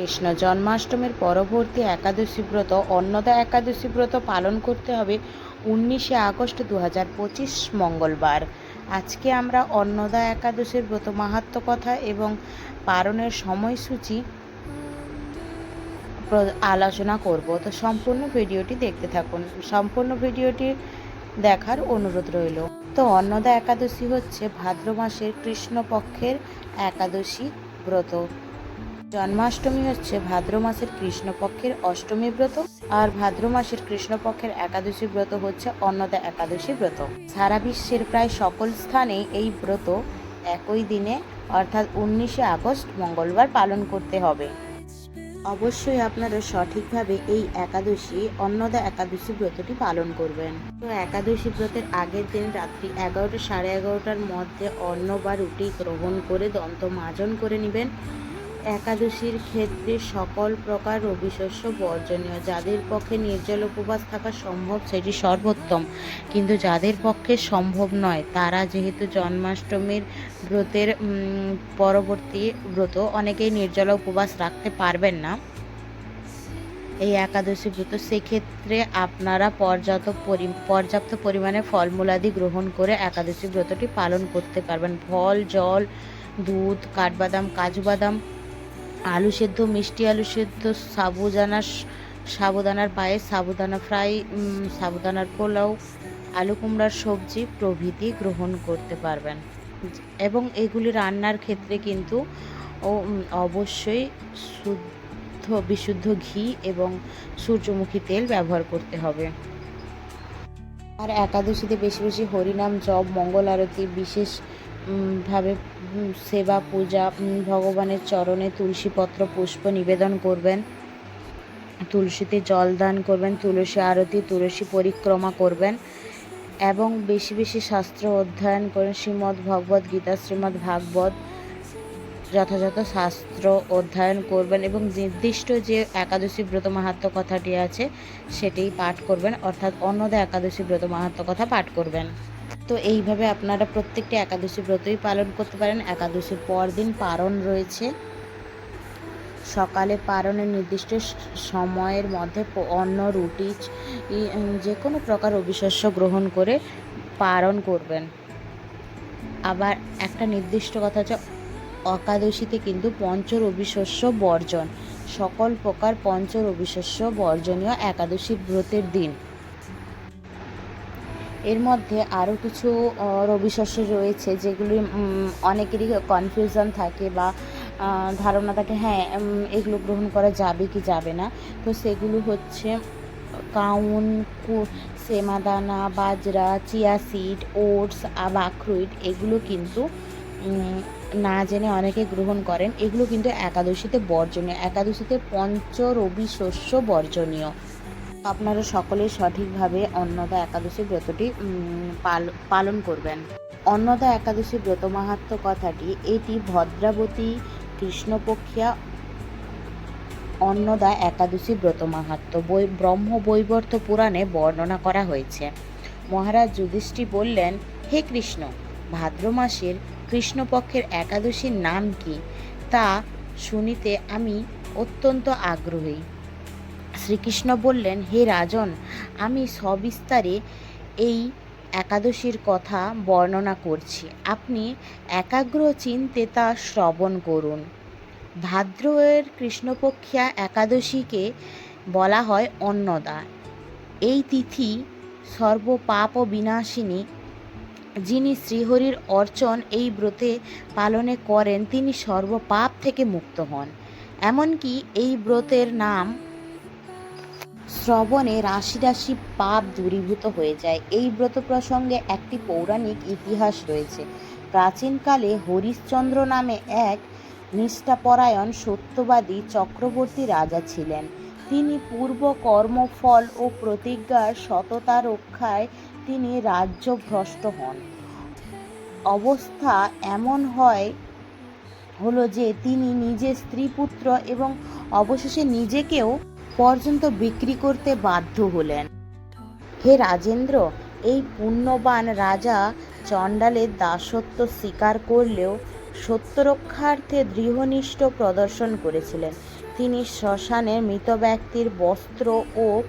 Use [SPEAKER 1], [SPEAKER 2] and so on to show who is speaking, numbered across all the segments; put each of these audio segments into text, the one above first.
[SPEAKER 1] কৃষ্ণ জন্মাষ্টমীর পরবর্তী একাদশী ব্রত, অন্নদা একাদশী ব্রত পালন করতে হবে উনিশে আগস্ট দু হাজার পঁচিশ মঙ্গলবার। আজকে আমরা অন্নদা একাদশীর ব্রত মাহাত্ম কথা এবং পালনের সময়সূচি আলোচনা করব। তো সম্পূর্ণ ভিডিওটি দেখতে থাকুন। সম্পূর্ণ ভিডিওটি দেখার অনুরোধ রইল। তো অন্নদা একাদশী হচ্ছে ভাদ্র মাসের কৃষ্ণপক্ষের একাদশী ব্রত। জন্মাষ্টমী হচ্ছে ভাদ্র মাসের কৃষ্ণপক্ষের অষ্টমী ব্রত আর ভাদ্র মাসের কৃষ্ণপক্ষের একাদশী ব্রত হচ্ছে অন্নদা একাদশী ব্রত। সারা বিশ্বের প্রায় সকল স্থানে এই ব্রত একই দিনে অর্থাৎ উনিশে আগস্ট মঙ্গলবার পালন করতে হবে। অবশ্যই আপনারা সঠিকভাবে এই একাদশী, অন্নদা একাদশী ব্রতটি পালন করবেন। তো একাদশী ব্রতের আগের দিন রাত্রি এগারোটা সাড়ে এগারোটার মধ্যে অন্ন বা রুটি গ্রহণ করে দন্ত মাজন করে নেবেন। একাদশীর ক্ষেত্রে সকল প্রকার রবিশস্য বর্জনীয়। যাদের পক্ষে নির্জল উপবাস থাকা সম্ভব সেটি সর্বোত্তম। কিন্তু যাদের পক্ষে সম্ভব নয়, তারা যেহেতু জন্মাষ্টমীর ব্রতের পরবর্তী ব্রত, অনেকেই নির্জলা উপবাস রাখতে পারবেন না। এই একাদশী ব্রত, সেক্ষেত্রে আপনারা পর্যাপ্ত পরি, পর্যাপ্ত পরিমাণে ফলমূলাদি গ্রহণ করে একাদশী ব্রতটি পালন করতে পারবেন। ফল, জল, দুধ, কাঠবাদাম কাজু বাদাম আলু সেদ্ধ, মিষ্টি আলু সেদ্ধ সাবুদানা সাবুদানার পায়েস সাবুদানা ফ্রাই সাবুদানার পোলাও, আলু কুমড়ার সবজি প্রভৃতি গ্রহণ করতে পারবেন। এবং এগুলি রান্নার ক্ষেত্রে কিন্তু, ও অবশ্যই শুদ্ধ, বিশুদ্ধ ঘি এবং সূর্যমুখী তেল ব্যবহার করতে হবে। আর একাদশীতে বেশি বেশি হরিনাম, জপ, মঙ্গল আরতি, বিশেষ ভাবে সেবা, পূজা ভগবানের চরণে তুলসীপত্র, পুষ্প নিবেদন করবেন। তুলসীতে জল দান করবেন, তুলসী আরতি, তুলসী পরিক্রমা করবেন এবং বেশি বেশি শাস্ত্র অধ্যয়ন করেন। শ্রীমদ্ ভগবদ্ গীতা, শ্রীমদ্ ভাগবত যথাযথ শাস্ত্র অধ্যয়ন করবেন এবং নির্দিষ্ট যে একাদশী ব্রত মাহাত্ম কথাটি আছে, সেটাই পাঠ করবেন। অর্থাৎ অন্নদা একাদশী ব্রত মাহাত্ম কথা পাঠ করবেন। তো এইভাবে আপনারা প্রত্যেকটি একাদশী ব্রতই পালন করতে পারেন। একাদশীর পরদিন পারণ রয়েছে। সকালে পারণের নির্দিষ্ট সময়ের মধ্যে অন্ন, রুটি যে কোনো প্রকার অবিশস্য গ্রহণ করে পারণ করবেন। আবার একটা নির্দিষ্ট কথা হচ্ছে, একাদশীতে কিন্তু পঞ্চর রবিশস্য বর্জন। সকল প্রকার পঞ্চর রবিশস্য বর্জনীয় একাদশী ব্রতের দিন। এর মধ্যে আরও কিছু আহ, রবিশস্য রয়েছে যেগুলি অনেকেরই কনফিউশন থাকে বা ধারণা থাকে হ্যাঁ এগুলো গ্রহণ করা যাবে কি যাবে না? তো সেগুলো হচ্ছে কাউন কু- সেমাদানা বাজরা চিয়া সিড ওটস বা আখরুইট এগুলো কিন্তু না জেনে অনেকে গ্রহণ করেন। এগুলো কিন্তু একাদশীতে বর্জনীয়। একাদশীতে পঞ্চ রবি শস্য বর্জনীয়। আপনারা সকলে সঠিকভাবে অন্নদা একাদশী ব্রতটি পালন করবেন। অন্নদা একাদশী ব্রত মাহাত্ম কথাটি, এটি ভদ্রাবতী কৃষ্ণপক্ষিয়া অন্নদা একাদশী ব্রত মাহাত্ম বই ব্রহ্ম বৈবর্ত পুরাণে বর্ণনা করা হয়েছে। মহারাজ যুধিষ্ঠি বললেন, হে কৃষ্ণ, ভাদ্র মাসের কৃষ্ণপক্ষের একাদশীর নাম কি? তা শুনিতে আমি অত্যন্ত আগ্রহী। শ্রীকৃষ্ণ বললেন, হে রাজন, আমি সবিস্তারে এই একাদশীর কথা বর্ণনা করছি। আপনি একাগ্র চিন্তে তা শ্রবণ করুন। ভাদ্রের কৃষ্ণপক্ষিয়া একাদশীকে বলা হয় অন্নদা। এই তিথি সর্বপাপ বিনাশিনী যিনি শ্রীহরির অর্চন এই ব্রতে পালনে করেন, তিনি সর্বপাপ থেকে মুক্ত হন। এমনকি এই ব্রতের নাম শ্রবণে রাশি রাশি পাপ দূরীভূত হয়ে যায়। এই ব্রত প্রসঙ্গে একটি পৌরাণিক ইতিহাস রয়েছে। প্রাচীনকালে হরিশ্চন্দ্র নামে এক নিষ্ঠাপরায়ণ সত্যবাদী চক্রবর্তী রাজা ছিলেন। তিনি পূর্ব কর্মফল ও প্রতিজ্ঞার সততা রক্ষায় তিনি রাজ্যভ্রষ্ট হন। অবস্থা এমন হয় হলো যে তিনি নিজের স্ত্রী পুত্র এবং অবশেষে নিজেকেও পর্যন্ত বিক্রি করতে বাধ্য হলেন। হে রাজেন্দ্র, এই পুণ্যবান রাজা চণ্ডালের দাসত্ব স্বীকার করলেও সত্যরক্ষার্থে দৃঢ়নিষ্ঠ প্রদর্শন করেছিলেন। তিনি শ্মশানে মৃত ব্যক্তির বস্ত্র ও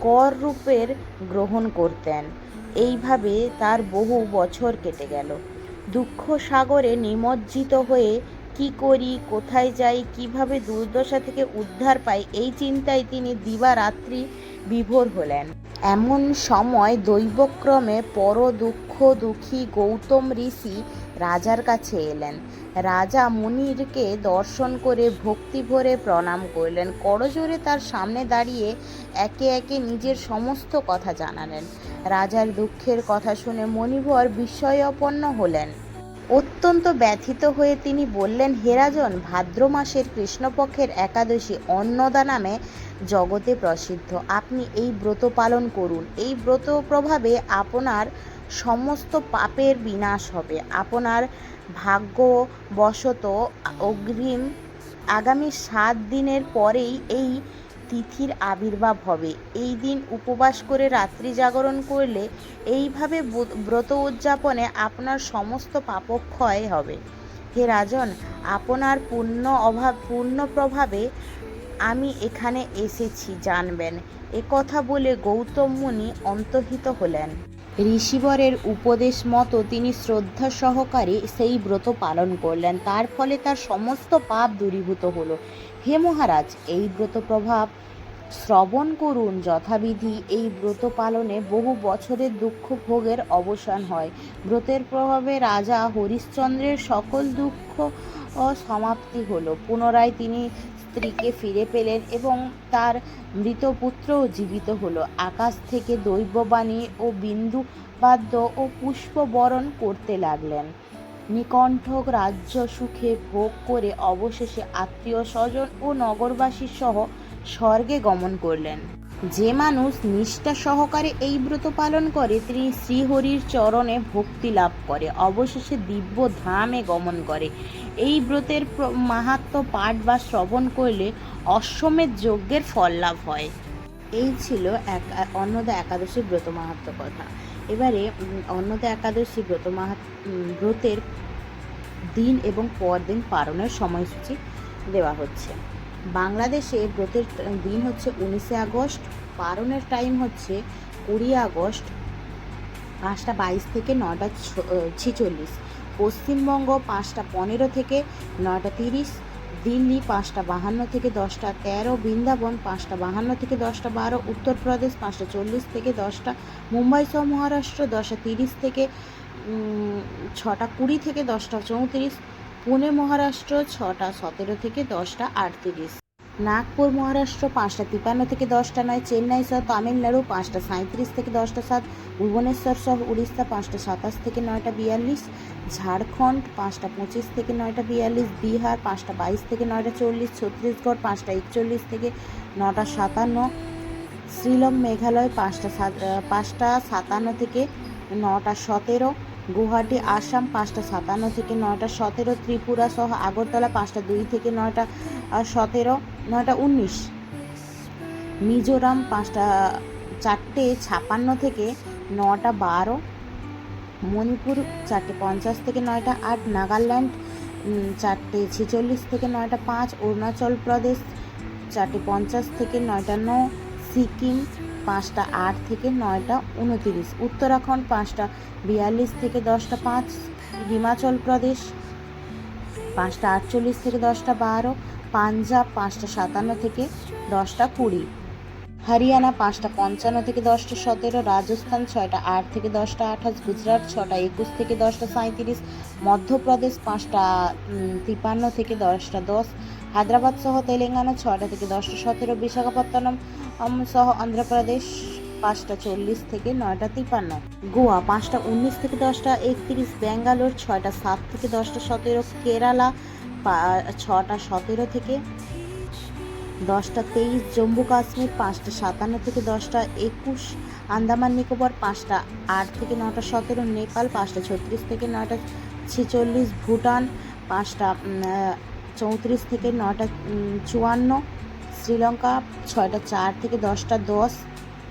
[SPEAKER 1] কর রূপের গ্রহণ করতেন। এইভাবে তার বহু বছর কেটে গেল। দুঃখ সাগরে নিমজ্জিত হয়ে কি করি, কোথায় যাই, কীভাবে দুর্দশা থেকে উদ্ধার পাই, এই চিন্তায় তিনি দিবারাত্রি বিভোর হলেন। এমন সময় দৈবক্রমে পর দুঃখ দুঃখী গৌতম ঋষি রাজার কাছে এলেন। রাজা মুনিরকে দর্শন করে ভক্তি ভরে প্রণাম করলেন। করজোরে তার সামনে দাঁড়িয়ে একে একে নিজের সমস্ত কথা জানালেন। রাজার দুঃখের কথা শুনে মণিবর বিস্ময়াপন্ন হলেন। অত্যন্ত ব্যথিত হয়ে তিনি বললেন, হেরাজন, ভাদ্র মাসের কৃষ্ণপক্ষের একাদশী অন্নদা নামে জগতে প্রসিদ্ধ। আপনি এই ব্রত পালন করুন। এই ব্রত প্রভাবে আপনার সমস্ত পাপের বিনাশ হবে। আপনার ভাগ্যবশত অগ্রিম আগামী সাত দিনের পরেই এই তিথির আবির্ভাব হবে। এই দিন উপবাস করে রাত্রি জাগরণ করলে এইভাবে ব্র- ব্রত উদযাপনে আপনার সমস্ত পাপক্ষয় হবে। হে রাজন, আপনার পূর্ণ অভাব পূর্ণ প্রভাবে আমি এখানে এসেছি, জানবেন। একথা বলে গৌতম মুনি অন্তহিত হলেন। ঋষিবরের উপদেশ মতো তিনি শ্রদ্ধা সহকারে সেই ব্রত পালন করলেন। তার ফলে তার সমস্ত পাপ দূরীভূত হলো। হে মহারাজ, এই ব্রত প্রভাব শ্রবণ করুন যথাবিধি। এই ব্রত পালনে বহু বছরের দুঃখ ভোগের অবসান হয়। ব্রতের প্রভাবে রাজা হরিশ্চন্দ্রের সকল দুঃখ সমাপ্তি হলো। পুনরায় তিনি স্ত্রীকে ফিরে পেলেন এবং তার মৃত পুত্রও জীবিত হলো। আকাশ থেকে দৈববাণী ও বিন্দু বাদ্য ও পুষ্প বরণ করতে লাগলেন। নিকণ্ঠক রাজ্য সুখে ভোগ করে অবশেষে আত্মীয় স্বজন ও নগরবাসী সহ স্বর্গে গমন করলেন। যে মানুষ নিষ্ঠা সহকারে এই ব্রত পালন করে, তিনি শ্রীহরির চরণে ভক্তি লাভ করে। অবশেষে দিব্য ধামে গমন করে। এই ব্রতের মাহাত্ম্য পাঠ বা শ্রবণ করলে অশ্বমেধ যজ্ঞের ফল লাভ হয়। এই ছিল এক, অন্নদা একাদশী ব্রত মাহাত্ম্য কথা। এবারে অন্নদা একাদশী ব্রত মাহাত ব্রতের দিন এবং পরদিন পালনের সময়সূচি দেওয়া হচ্ছে। বাংলাদেশে ব্রতের দিন হচ্ছে উনিশে আগস্ট, পালনের টাইম হচ্ছে কুড়ি আগস্ট, পাঁচটা বাইশ থেকে নটা ছেচল্লিশ। পশ্চিমবঙ্গ পাঁচটা পনেরো থেকে নটা তিরিশ, দিল্লি পাঁচটা বাহান্ন থেকে দশটা তেরো, বৃন্দাবন পাঁচটা বাহান্ন থেকে দশটা বারো, উত্তরপ্রদেশ পাঁচটা চল্লিশ থেকে দশটা, মুম্বাই সহ মহারাষ্ট্র দশটা তিরিশ থেকে ছটা কুড়ি থেকে দশটা চৌত্রিশ পুনে, মহারাষ্ট্র, ছটা সতেরো থেকে দশটা আটত্রিশ। নাগপুর, মহারাষ্ট্র, পাঁচটা তিপান্ন থেকে দশটা নয়। চেন্নাই সহ তামিলনাড়ু, পাঁচটা সাঁত্রিশ থেকে দশটা সাত। ভুবনেশ্বর সহ উড়িষ্যা, পাঁচটা সাতাশ থেকে নয়টা বিয়াল্লিশ। ঝাড়খণ্ড, পাঁচটা পঁচিশ থেকে নয়টা বিয়াল্লিশ। বিহার, পাঁচটা বাইশ থেকে নয়টা চল্লিশ। ছত্তিশগড়, পাঁচটা একচল্লিশ থেকে নটা সাতান্ন। শ্রীলং মেঘালয়, পাঁচটা সাত পাঁচটা সাতান্ন থেকে নটা সতেরো। গুয়াহাটি, আসাম পাঁচটা, সাতান্ন থেকে নয়টা, সতেরো, ত্রিপুরা সহ আগরতলা পাঁচটা, দুই থেকে নয়টা সতেরো, নয়টা, উনিশ। মিজোরাম পাঁচটা, চারটে, ছাপান্ন থেকে নটা বারো। মণিপুর চারটে, পঞ্চাশ থেকে নয়টা, আট। নাগাল্যান্ড চারটে, ছেচল্লিশ থেকে নয়টা, পাঁচ। অরুণাচল প্রদেশ চারটে, পঞ্চাশ থেকে নয়টা, ন। সিকিম পাঁচটা আট থেকে নয়টা উনতিরিশ। উত্তরাখণ্ড পাঁচটা বিয়াল্লিশ থেকে দশটা পাঁচ। হিমাচল প্রদেশ পাঁচটা আটচল্লিশ থেকে দশটা বারো। পাঞ্জাব পাঁচটা সাতান্ন থেকে দশটা কুড়ি। হরিয়ানা পাঁচটা পঞ্চান্ন থেকে দশটা সতেরো। রাজস্থান ছয়টা আট থেকে দশটা আঠাশ। গুজরাট ছটা একুশ থেকে দশটা সাঁত্রিশ মধ্যপ্রদেশ পাঁচটা তিপান্ন থেকে দশটা দশ। হায়দ্রাবাদ সহ তেলেঙ্গানা ছয়টা থেকে দশটা সতেরো। বিশাখাপত্তনম সহ অন্ধ্রপ্রদেশ পাঁচটা চল্লিশ থেকে নয়টা তিপান্ন গোয়া পাঁচটা উনিশ থেকে দশটা একত্রিশ, ব্যাঙ্গালোর ছয়টা সাত থেকে দশটা সতেরো, কেরালা ছটা সতেরো থেকে দশটা তেইশ, জম্মু কাশ্মীর পাঁচটা সাতান্ন থেকে দশটা একুশ, আন্দামান নিকোবর পাঁচটা আট থেকে নটা সতেরো, নেপাল পাঁচটা ছত্রিশ থেকে নটা ছেচল্লিশ, ভুটান পাঁচটা চৌত্রিশ থেকে নটা চুয়ান্ন শ্রীলঙ্কা ছয়টা চার থেকে দশটা দশ,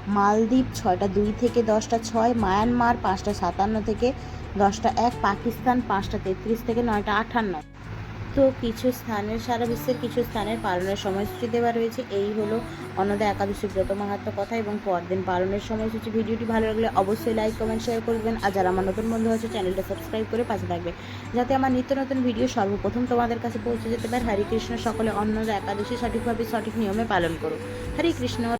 [SPEAKER 1] মালদ্বীপ ছয়টা দুই থেকে দশটা ছয়, মায়ানমার পাঁচটা সাতান্ন থেকে দশটা এক, পাকিস্তান পাঁচটা তেত্রিশ থেকে নয়টা আটান্ন তো কিছু স্থানের, সারা বিশ্বের কিছু স্থানের পালনের সময়সূচি দেওয়া রয়েছে। এই হলো অন্নদা একাদশী ব্রত মাহাত্ম কথা এবং পরদিন পালনের সময়সূচি। ভিডিওটি ভালো লাগলে অবশ্যই লাইক কমেন্ট শেয়ার করবেন। আর যারা আমার নতুন বন্ধু আছে চ্যানেলটা সাবস্ক্রাইব করে পাশে থাকবে। যাতে আমার নিত্য নতুন ভিডিও সর্বপ্রথম তোমাদের কাছে পৌঁছে যেতে পারে। হরে কৃষ্ণ, সকলে অন্নদা একাদশী সঠিকভাবে সঠিক নিয়মে পালন করো হরে কৃষ্ণ।